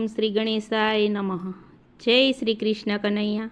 ઓમ શ્રી ગણેશાય નમઃ. જય શ્રી કૃષ્ણ કનૈયા.